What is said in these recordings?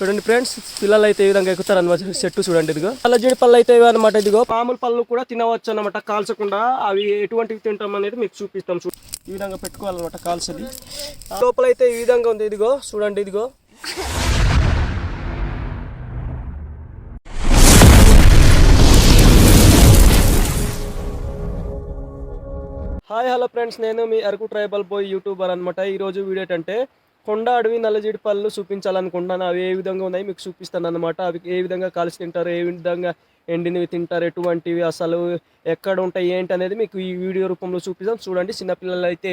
చూడండి ఫ్రెండ్స్ పిల్లలు అయితే ఈ విధంగా ఎక్కుతారు అనమాట. చెట్టు చూడండి ఇదిగో. నల్లజీడి పళ్ళు అయితే అనమాట ఇదిగో. పాముల పళ్ళు కూడా తినవచ్చు అనమాట కాల్చకుండా. అవి ఎటువంటివి తింటాం అనేది మీకు చూపిస్తాం. చూ ఈ విధంగా పెట్టుకోవాలన్నమాట కాల్చది లోపల అయితే ఈ విధంగా ఉంది ఇదిగో. చూడండి ఇదిగో. Hi hello friends. నేను మీ అరకు ట్రైబల్ బాయ్ యూట్యూబర్ అనమాట ఈరోజు వీడియో ఏంటంటే కొండ అడవి నల్లజీడి పళ్ళు చూపించాలనుకుంటున్నాను. అవి ఏ విధంగా ఉన్నాయి మీకు చూపిస్తాను అనమాట అవి ఏ విధంగా కలిసి తింటారు ఏ విధంగా ఎండినవి తింటారు ఎటువంటివి అసలు ఎక్కడ ఉంటాయి ఏంటి అనేది మీకు ఈ వీడియో రూపంలో చూపిస్తాం చూడండి చిన్నపిల్లలు అయితే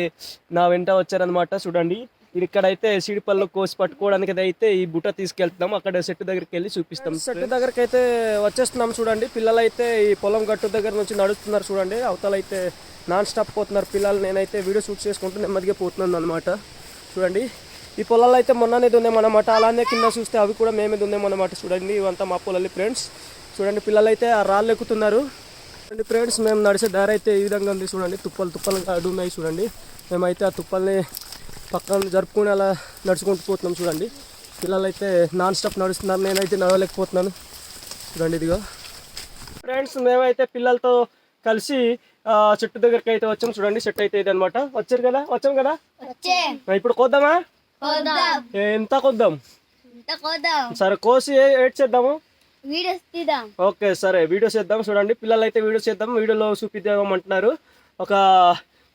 నా వెంట వచ్చారనమాట చూడండి ఇక్కడైతే సిడి పళ్ళు కోసి పట్టుకోవడానికి అయితే ఈ బుట్ట తీసుకెళ్తున్నాం. అక్కడ చెట్టు దగ్గరికి వెళ్ళి చూపిస్తాం. చెట్టు దగ్గరికి అయితే వచ్చేస్తున్నాం చూడండి. పిల్లలు అయితే ఈ పొలం గట్టు దగ్గర నుంచి నడుస్తున్నారు చూడండి. అవతల అయితే నాన్ స్టాప్ పోతున్నారు పిల్లలు. నేనైతే వీడియో షూట్ చేసుకుంటూ నెమ్మదిగా పోతున్నాను అనమాట చూడండి ఈ పొలాలు అయితే మొన్ననే దున్నేమన్నమాట. అలానే కింద చూస్తే అవి కూడా మేమే దున్నేమన్నమాట. చూడండి ఇవంతా మా పొలాలు ఫ్రెండ్స్ చూడండి పిల్లలు అయితే ఆ రాళ్ళు ఎక్కుతున్నారు. చూడండి ఫ్రెండ్స్ మేము నడిచే దారి అయితే ఈ విధంగా ఉంది చూడండి. తుప్పలు తుప్పలు అడ్డు ఉన్నాయి చూడండి. మేమైతే ఆ తుప్పల్ని పక్కన జరుపుకుని అలా నడుచుకుంటూ పోతున్నాం చూడండి. పిల్లలు అయితే నాన్ స్టాప్ నడుస్తున్నారు. నేనైతే నడవలేకపోతున్నాను. చూడండి ఇదిగో. ఫ్రెండ్స్ మేమైతే పిల్లలతో కలిసి చెట్టు దగ్గరికి అయితే వచ్చాం చూడండి. చెట్టు అయితే ఇది అనమాట వచ్చారు కదా? వచ్చాం కదా? ఇప్పుడు కోద్దామా? కోద్దాం ఎంత కొద్దాం? ఇంత కోద్దాం సరే కోసి ఏడ్ చేద్దాము? వీడియోస్ తీద్దాం. ఓకే సరే వీడియో చేద్దాం చూడండి పిల్లలు అయితే వీడియో చేద్దాం వీడియోలో చూపిద్దాం అంటున్నారు ఒక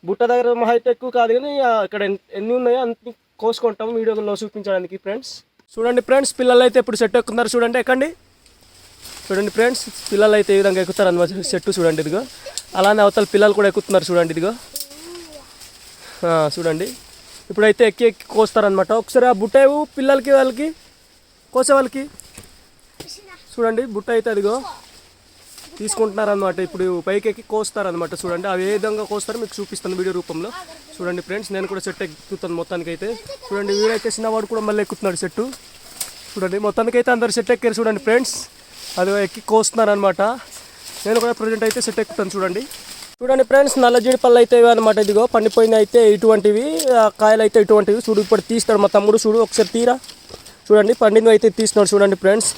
బుట్ట దగ్గర మహా అయితే ఎక్కువ కాదు కానీ ఇక్కడ ఎన్- ఎన్ని ఉన్నాయో అన్ని కోసుకుంటాం వీడియోలో చూపించడానికి ఫ్రెండ్స్ చూడండి ఫ్రెండ్స్ పిల్లలు అయితే ఇప్పుడు చెట్టు ఎక్కుతున్నారు. చూడండి ఎక్కండి. చూడండి ఫ్రెండ్స్ పిల్లలు అయితే ఈ విధంగా ఎక్కుతారు అనమాట చెట్టు చూడండి ఇదిగో. అలానే అవతల పిల్లలు కూడా ఎక్కుతున్నారు. చూడండి ఇదిగో. చూడండి. ఇప్పుడైతే ఎక్కి ఎక్కి కోస్తారనమాట ఒకసారి ఆ బుట్టాయి పిల్లలకి వాళ్ళకి కోసే వాళ్ళకి. చూడండి బుట్ట అయితే అదిగో తీసుకుంటున్నారనమాట ఇప్పుడు పైకి ఎక్కి కోస్తారనమాట చూడండి అవి ఏ విధంగా కోస్తారో. మీకు చూపిస్తాను వీడియో రూపంలో. చూడండి ఫ్రెండ్స్ నేను కూడా చెట్టు ఎక్కుతాను మొత్తానికి అయితే చూడండి వీడైతే చిన్నవాడు కూడా మళ్ళీ ఎక్కుతున్నాడు చెట్టు చూడండి మొత్తానికి అయితే అందరు సెట్ ఎక్కారు చూడండి ఫ్రెండ్స్. అది ఎక్కి కోస్తున్నారనమాట నేను కూడా ప్రజెంట్ అయితే సెట్ ఎక్కుతాను చూడండి. చూడండి ఫ్రెండ్స్ నల్ల జీడిపళ్ళు అయితే అనమాట ఇదిగో పండిపోయిన అయితే ఇటువంటివి ఆ కాయలు అయితే ఇటువంటివి. చూడు ఇప్పుడు తీస్తాడు మా తమ్ముడు చూడు ఒకసారి తీరా. చూడండి పండినవి అయితే తీస్తున్నాడు చూడండి ఫ్రెండ్స్.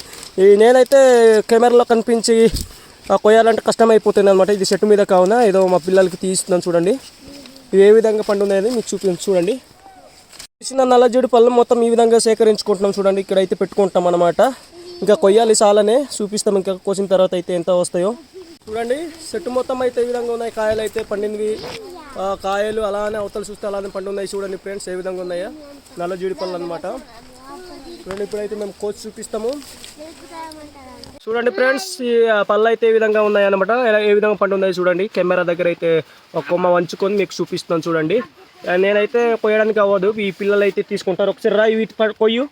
ఈ నేనైతే కెమెరాలో కనిపించి ఆ, కొయ్యాలంటే కష్టం అయిపోతుంది అనమాట ఇది చెట్టు మీద కావున ఏదో మా పిల్లలకి తీస్తున్నాను చూడండి. ఇవి ఏ విధంగా పండున్నాయని మీకు చూపి చూడండి. తీసిన నల్లజీడి పళ్ళు మొత్తం ఈ విధంగా సేకరించుకుంటున్నాం చూడండి. ఇక్కడ అయితే పెట్టుకుంటాం అనమాట ఇంకా కొయ్యాలి చాలానే చూపిస్తాం. ఇంకా కోసిన తర్వాత అయితే ఎంత వస్తాయో. చూడండి చెట్టు మొత్తం అయితే ఈ విధంగా ఉన్నాయి. కాయలు అయితే పండినవి. కాయలు అలానే అవతలు చూస్తే అలానే పండు ఉన్నాయి చూడండి ఫ్రెండ్స్ ఏ విధంగా ఉన్నాయా. నల్ల జీడి పళ్ళు అనమాట చూడండి ఇప్పుడైతే మేము కోసి చూపిస్తాము. చూడండి ఫ్రెండ్స్ ఈ ఆ, పళ్ళు అయితే ఈ విధంగా ఉన్నాయి అనమాట ఏ విధంగా పండు ఉన్నాయి చూడండి. కెమెరా దగ్గర అయితే ఒక కొమ్మ వంచుకొని మీకు చూపిస్తాను చూడండి. నేనైతే కొయ్యడానికి అవ్వదు. ఈ పిల్లలు అయితే తీసుకుంటారు. ఒకసారి రా వీటి కొయ్యు.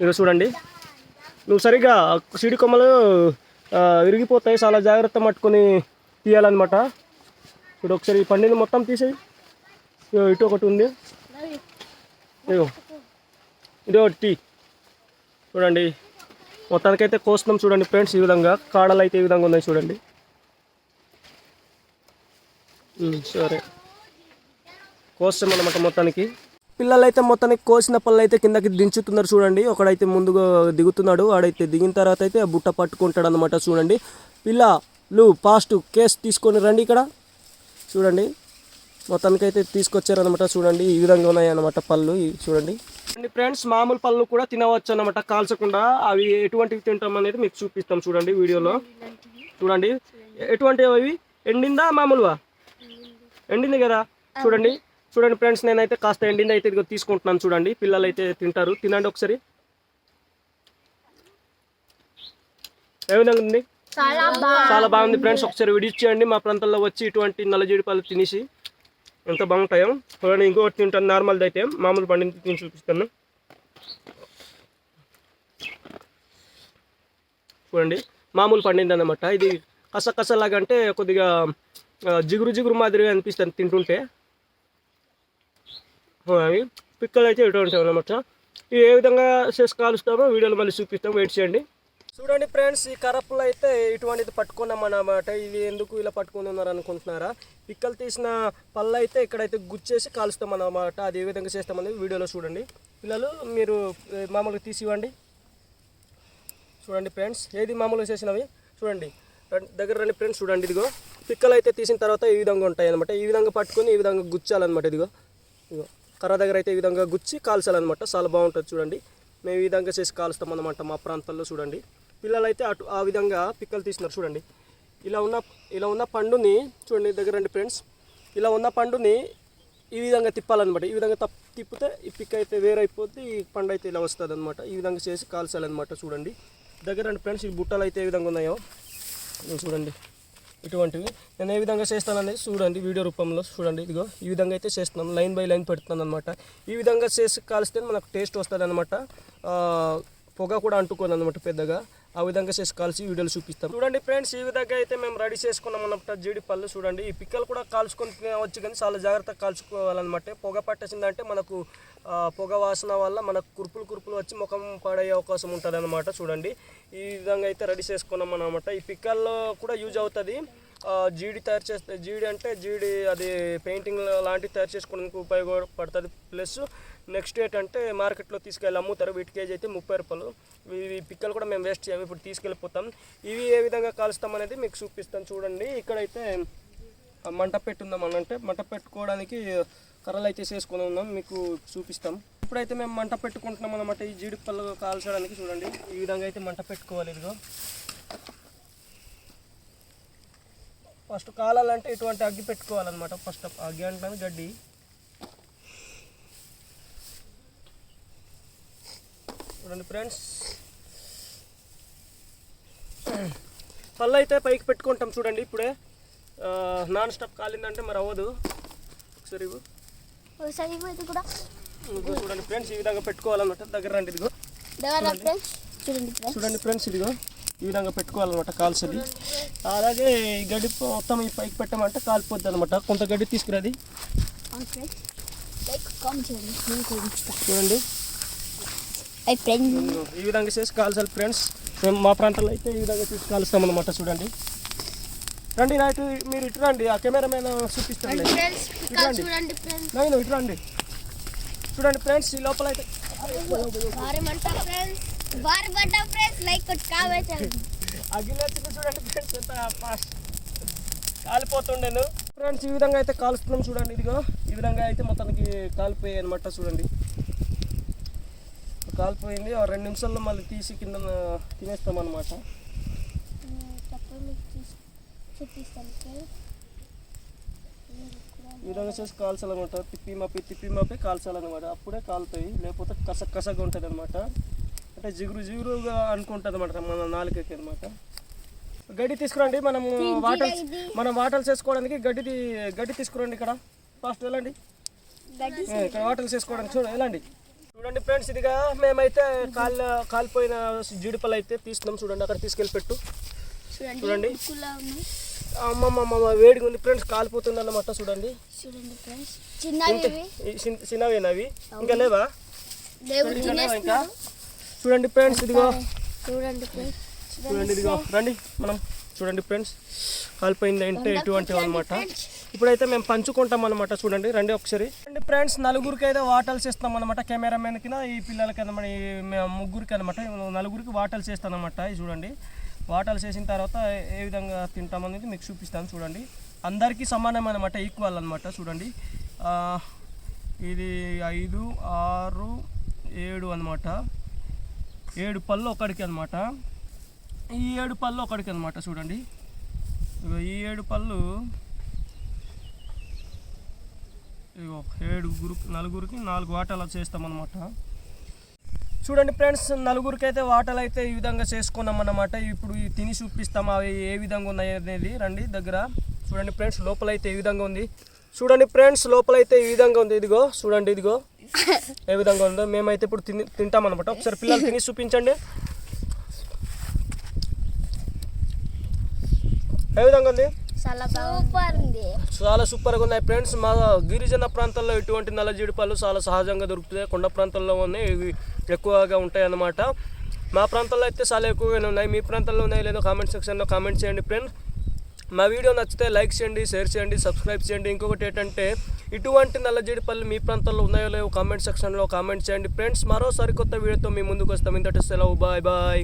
ఇదిగో చూడండి. నువ్వు సరిగా సిడి కొమ్మలు విరిగిపోతాయి. చాలా జాగ్రత్త పట్టుకొని తీయాలన్నమాట. ఇప్పుడు ఒకసారి ఈ పండిని మొత్తం తీసేయి. ఇటు ఒకటి ఉంది. ఇదో ఇది ఒకటి చూడండి. మొత్తానికైతే కోస్తున్నాం చూడండి ఫ్రెండ్స్ ఈ విధంగా. కాడలు అయితే ఈ విధంగా ఉన్నాయి చూడండి. సరే. కోస్తాం అన్నమాట మొత్తానికి. పిల్లలైతే మొత్తానికి కోసిన పళ్ళు అయితే కిందకి దించుతున్నారు చూడండి. ఒకడైతే ముందుగా దిగుతున్నాడు ఆడైతే దిగిన తర్వాత అయితే ఆ బుట్ట పట్టుకుంటాడు అనమాట చూడండి పిల్లలు ఫాస్ట్ కేసు తీసుకొని రండి ఇక్కడ. చూడండి. మొత్తానికి అయితే తీసుకొచ్చారనమాట చూడండి. ఈ విధంగా ఉన్నాయన్నమాట పళ్ళు చూడండి. చూడండి ఫ్రెండ్స్ మామూలు పళ్ళు కూడా తినవచ్చు అనమాట కాల్చకుండా. అవి ఎటువంటివి తింటాం అనేది మీకు చూపిస్తాం చూడండి వీడియోలో. చూడండి. ఎటువంటి అవి? ఎండిందా మామూలుగా ఎండింది కదా? చూడండి. చూడండి ఫ్రెండ్స్ నేనైతే కాస్త ఎండింది అయితే ఇదిగో తీసుకుంటున్నాను చూడండి. పిల్లలు అయితే తింటారు. తినండి ఒకసారి. ఏ విధంగా ఉంది? చాలా బాగా చాలా బాగుంది ఫ్రెండ్స్. ఒకసారి విడిచి చేయండి. మా ప్రాంతంలో వచ్చి ఇటువంటి నల్లజీడి పళ్ళు తినేసి ఎంత బాగుంటాయో. చూడండి ఇంకొకటి తింటాను. నార్మల్ది అయితే మామూలు పండింది తిని చూపిస్తాను. చూడండి మామూలు పండింది అనమాట ఇది కసకసలాగా అంటే కొద్దిగా జిగురు జిగురు మాదిరిగా అనిపిస్తుంది తింటుంటే. అవి పిక్కలు అయితే ఇటువంటి అనమాట ఇవి ఏ విధంగా చేసి కాలుస్తామో వీడియోలో మళ్ళీ చూపిస్తాం. వెయిట్ చేయండి. చూడండి ఫ్రెండ్స్ ఈ కరపులు అయితే ఇటువంటిది పట్టుకున్నామన్నమాట. ఇవి ఎందుకు ఇలా పట్టుకుని ఉన్నారు అనుకుంటున్నారా? పిక్కలు తీసిన పళ్ళు అయితే ఇక్కడైతే గుచ్చేసి కాలుస్తామన్నమాట. అది ఏ విధంగా చేస్తామనేది వీడియోలో చూడండి. పిల్లలు మీరు మామూలుగా తీసివ్వండి. చూడండి ఫ్రెండ్స్ ఏది మామూలుగా చేసినవి? చూడండి. దగ్గర రండి ఫ్రెండ్స్ చూడండి ఇదిగో. పిక్కలు అయితే తీసిన తర్వాత ఈ విధంగా ఉంటాయి అనమాట ఈ విధంగా పట్టుకొని ఈ విధంగా గుచ్చాలన్నమాట ఇదిగో. ఇదిగో. కర్ర దగ్గర అయితే ఈ విధంగా గుచ్చి కాల్చాలన్నమాట. చాలా బాగుంటుంది చూడండి. మేము ఈ విధంగా చేసి కాలుస్తాం అన్నమాట మా ప్రాంతాల్లో చూడండి. పిల్లలైతే అటు ఆ విధంగా పిక్కలు తీసినారు చూడండి. ఇలా ఉన్న ఇలా ఉన్న పండుని చూడండి దగ్గర రండి ఫ్రెండ్స్. ఇలా ఉన్న పండుని ఈ విధంగా తిప్పాలన్నమాట. ఈ విధంగా తప్ తిప్పితే ఈ పిక్ అయితే వేరైపోతే ఈ పండు అయితే ఇలా వస్తుంది అనమాట ఈ విధంగా చేసి కాల్చాలన్నమాట చూడండి. దగ్గర రండి ఫ్రెండ్స్ ఈ బుట్టలు అయితే ఏ విధంగా ఉన్నాయో. చూడండి. ఇటువంటివి. నేను ఏ విధంగా చేస్తాననేది చూడండి వీడియో రూపంలో చూడండి. ఇదిగో ఈ విధంగా అయితే చేస్తున్నాను లైన్ బై లైన్ పెడుతున్నాను అనమాట ఈ విధంగా చేసి కాలిస్తే మనకు టేస్ట్ వస్తుంది అనమాట పొగ కూడా అంటుకోదు అనమాట పెద్దగా. ఆ విధంగా చేసి కాల్చి వీడియోలు చూపిస్తాం. చూడండి ఫ్రెండ్స్ ఈ విధంగా అయితే మేము రెడీ చేసుకున్నాం అనమాట జీడిపళ్ళు చూడండి ఈ పిక్కలు కూడా కాల్చుకొని తినవచ్చు కానీ చాలా జాగ్రత్తగా కాల్చుకోవాలన్నమాట. పొగ పట్టేసిందంటే మనకు పొగ వాసన వల్ల మనకు కురుపులు కురుపులు వచ్చి ముఖం పాడయ్యే అవకాశం ఉంటుంది అనమాట చూడండి. ఈ విధంగా అయితే రెడీ చేసుకున్నాం అనమాట ఈ పిక్కల్లో కూడా యూజ్ అవుతుంది. జీడి తయారు చేస్తే జీడి అంటే జీడి అది పెయింటింగ్ లాంటివి తయారు చేసుకోవడానికి ఉపయోగపడుతుంది. ప్లస్ నెక్స్ట్ ఏంటంటే మార్కెట్లో తీసుకెళ్ళి అమ్ముతారు. వీటి కేజీ అయితే ముప్పై రూపాయలు. ఇవి పిక్కలు కూడా మేము వేస్ట్ చేయము. ఇప్పుడు తీసుకెళ్ళిపోతాం. ఇవి ఏ విధంగా కాలుస్తాం అనేది మీకు చూపిస్తాను. చూడండి. ఇక్కడైతే మంట పెట్టుందాం అంటే మంట పెట్టుకోవడానికి కర్రలు అయితే చేసుకొని ఉన్నాం మీకు చూపిస్తాం. ఇప్పుడైతే మేము మంట పెట్టుకుంటున్నాం అనమాట ఈ జీడి పళ్ళు కాల్చడానికి చూడండి. ఈ విధంగా అయితే మంట పెట్టుకోవాలి ఇదిగో. ఫస్ట్ కాలాలంటే ఇటువంటి అగ్గి పెట్టుకోవాలన్నమాట. ఫస్ట్ అగ్గి అంటే గడ్డి. చూడండి ఫ్రెండ్స్. పళ్ళు అయితే పైకి పెట్టుకుంటాం చూడండి ఇప్పుడే. నాన్ స్టాప్ కాలిందంటే మరి అవ్వదు. ఒకసారి కూడా. చూడండి ఫ్రెండ్స్ ఈ విధంగా పెట్టుకోవాలన్నమాట. దగ్గర రండి ఇదిగో. చూడండి. ఫ్రెండ్స్. ఇదిగో. ఈ విధంగా పెట్టుకోవాలన్నమాట కాల్సది. అలాగే ఈ గడ్డి మొత్తం ఈ పైకి పెట్టమంటే కాలిపోద్ది అనమాట కొంత గడ్డి తీసుకురాది. చూడండి. ఈ విధంగా చేసి కాల్చాలి ఫ్రెండ్స్. మేము మా ప్రాంతంలో అయితే ఈ విధంగా చేసి కాలుస్తాం అనమాట చూడండి. రండి నా ఇటు మీరు ఇటు రండి. ఆ కెమెరామెన్ చూపిస్తాండి. ఫ్రెండ్స్ ఇట్లా చూడండి నేను ఇటు రండి. చూడండి ఫ్రెండ్స్ ఈ లోపల అయితే వచ్చింది చూడండి ఫ్రెండ్స్ ఎంత ఫాస్ట్ కాలిపోతుండేను. ఫ్రెండ్స్ ఈ విధంగా అయితే కాలుస్తున్నాం చూడండి ఇదిగో. ఈ విధంగా అయితే మొత్తానికి కాలిపోయాయి అనమాట చూడండి. కాలిపోయింది. ఆ రెండు నిమిషాల్లో మళ్ళీ తీసి కింద తినేస్తాం అనమాట చూపిస్తాను ఈ విధంగా చేసి కాల్చాలన్నమాట. తిప్పి మప్పి తిప్పి మప్పి కాల్చాలన్నమాట. అప్పుడే కాలుతాయి. లేకపోతే కస కసగా ఉంటుంది అనమాట అంటే జిగురు జిగురుగా అనుకుంటుంది అనమాట మన నాలుకకి అనమాట గడ్డి తీసుకురండి. మనం వాటల్ మనం వాటలు చేసుకోవడానికి గడ్డి గడ్డి తీసుకురండి ఇక్కడ. ఫాస్ట్ వెళ్ళండి. ఇక్కడ వాటలు చేసుకోవడానికి చూడండి వెళ్ళండి. చూడండి ఫ్రెండ్స్ ఇదిగా మేమైతే కాల్ కాలిపోయిన జీడిపళ్ళు అయితే తీస్తున్నాం చూడండి అక్కడ తీసుకెళ్ళి పెట్టు. చూడండి అమ్మమ్మ వేడిగా ఉంది. ఫ్రెండ్స్ కాలిపోతుంది అన్నమాట చూడండి. చూడండి ఫ్రెండ్స్ చిన్నవి ఇంకా లేవా? ఇంకా చూడండి ఫ్రెండ్స్ ఇదిగో. చూడండి చూడండి ఇదిగో. రండి మనం చూడండి ఫ్రెండ్స్ కాలిపోయింది అంటే ఇటువంటివి అనమాట ఇప్పుడైతే మేము పంచుకుంటాం అనమాట చూడండి. రండి ఒకసారి. రండి ఫ్రెండ్స్ నలుగురికి అయితే వాటల్స్ ఇస్తాం అనమాట కెమెరామెన్ కింద ఈ పిల్లలకి అనమాట మేము ముగ్గురికి అనమాట నలుగురికి వాటల్స్ చేస్తాం అనమాట ఇది చూడండి. వాటాలు చేసిన తర్వాత ఏ- విధంగా తింటాం అనేది మీకు చూపిస్తాను చూడండి. అందరికీ సమానం అనమాట ఈక్వల్ అనమాట చూడండి. ఇది ఐదు ఆరు ఏడు అనమాట ఏడు పళ్ళు ఒకడికి అనమాట ఈ ఏడు పళ్ళు ఒకడికి అనమాట చూడండి. ఇగో ఈ ఏడు పళ్ళు ఇగో ఏడు గురు నలుగురికి నాలుగు వాటాలు చేస్తామన్నమాట. చూడండి ఫ్రెండ్స్ నలుగురికి అయితే వాటలు అయితే ఈ విధంగా చేసుకున్నాం అన్నమాట ఇప్పుడు తిని చూపిస్తాం అవి ఏ విధంగా ఉన్నాయి అనేది. రండి దగ్గర. చూడండి ఫ్రెండ్స్ లోపల అయితే ఏ విధంగా ఉంది. చూడండి ఫ్రెండ్స్ లోపల అయితే ఈ విధంగా ఉంది. ఇదిగో చూడండి ఇదిగో. ఏ విధంగా ఉందో మేమైతే ఇప్పుడు తిని తింటాం అనమాట ఒకసారి పిల్లలు తిని చూపించండి. ఏ విధంగా ఉంది? సూపర్ ఉంది చాలా సూపర్గా ఉన్నాయి ఫ్రెండ్స్ మా గిరిజన ప్రాంతాల్లో ఇటువంటి నల్ల జీడిపళ్ళు చాలా సహజంగా దొరుకుతాయి కొండ ప్రాంతాల్లో ఉన్నాయి. ఇవి ఎక్కువగా ఉంటాయి అన్నమాట మా ప్రాంతాల్లో అయితే చాలా ఎక్కువగానే ఉన్నాయి. మీ ప్రాంతాల్లో ఉన్నాయి లేదో కామెంట్ సెక్షన్లో కామెంట్ చేయండి ఫ్రెండ్స్ మా వీడియో నచ్చితే లైక్ చేయండి షేర్ చేయండి సబ్స్క్రైబ్ చేయండి. ఇంకొకటి ఏంటంటే ఇటువంటి నల్ల జీడిపళ్ళు మీ ప్రాంతాల్లో ఉన్నాయో లేవో కామెంట్ సెక్షన్లో కామెంట్ చేయండి ఫ్రెండ్స్ మరో సరికొత్త వీడియోతో మీ ముందుకు వస్తాం. ఇంతటి సెలవు. Bye bye